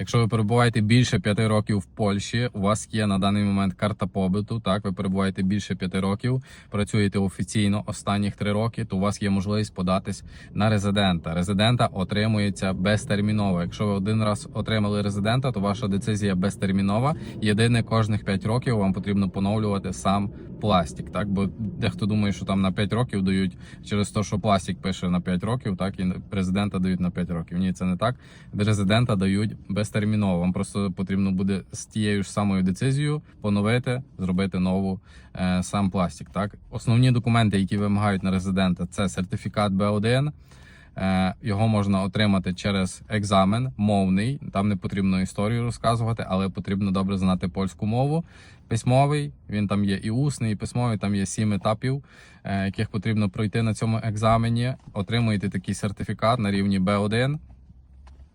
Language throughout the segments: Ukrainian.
Якщо ви перебуваєте більше 5 років в Польщі, у вас є на даний момент карта побиту. Так, ви перебуваєте більше 5 років, працюєте офіційно останніх 3 роки, то у вас є можливість податись на резидента. Резидента отримується безтерміново. Якщо ви один раз отримали резидента, то ваша децизія безтермінова. Єдине, кожних 5 років вам потрібно поновлювати сам пластик. Так, бо дехто думає, що там на 5 років дають через те, що пластик пише на 5 років, так і президента дають на 5 років. Ні, це не так. Резидента дають безтерміново. Вам просто потрібно буде з тією ж самою децизією поновити, зробити нову е, сам пластик. Так, основні документи, які вимагають на резидента, це сертифікат Б1. Е, Його можна отримати через екзамен мовний. Там не потрібно історію розказувати, але потрібно добре знати польську мову. Письмовий він там є і усний, і письмовий. Там є сім етапів, е, яких потрібно пройти на цьому екзамені. Отримуєте такий сертифікат на рівні Б1.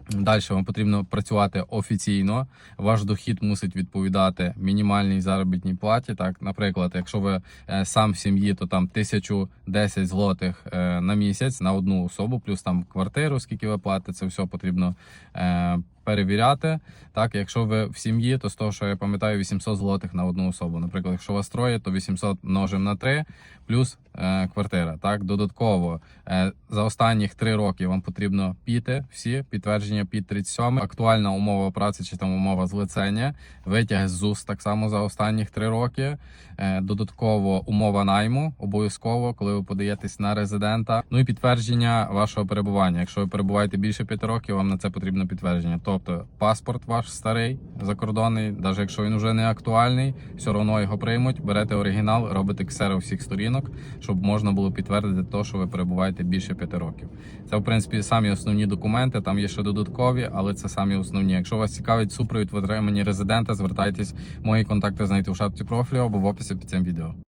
Далі вам потрібно працювати офіційно. Ваш дохід мусить відповідати мінімальній заробітній платі. Так, наприклад, якщо ви е, сам в сім'ї, то там 1010 злотих е, на місяць на одну особу, плюс там квартиру, скільки ви платите, це все потрібно е, перевіряти. Так, якщо ви в сім'ї, то з того, що я пам'ятаю, 800 злотих на одну особу. Наприклад, якщо у вас троє, то 800 множимо на 3, плюс е, квартира. Так, додатково е, за останніх 3 роки вам потрібно піти всі підтвердження під 37, актуальна умова праці чи там умова злицення, витяг з ЗУС так само за останніх 3 роки. Е, додатково умова найму обов'язково, коли ви подаєтесь на резидента. Ну і підтвердження вашого перебування. Якщо ви перебуваєте більше 5 років, вам на це потрібно підтвердження. Тобто паспорт ваш старий закордонний, навіть якщо він вже не актуальний, все одно його приймуть. Берете оригінал, робите ксеру всіх сторінок, щоб можна було підтвердити те, що ви перебуваєте більше 5 років. Це в принципі самі основні документи. Там є ще додаткові, але це самі основні. Якщо вас цікавить супровід в резидента, звертайтесь. Мої контакти знайти в шапці профілю або в описі під цим відео.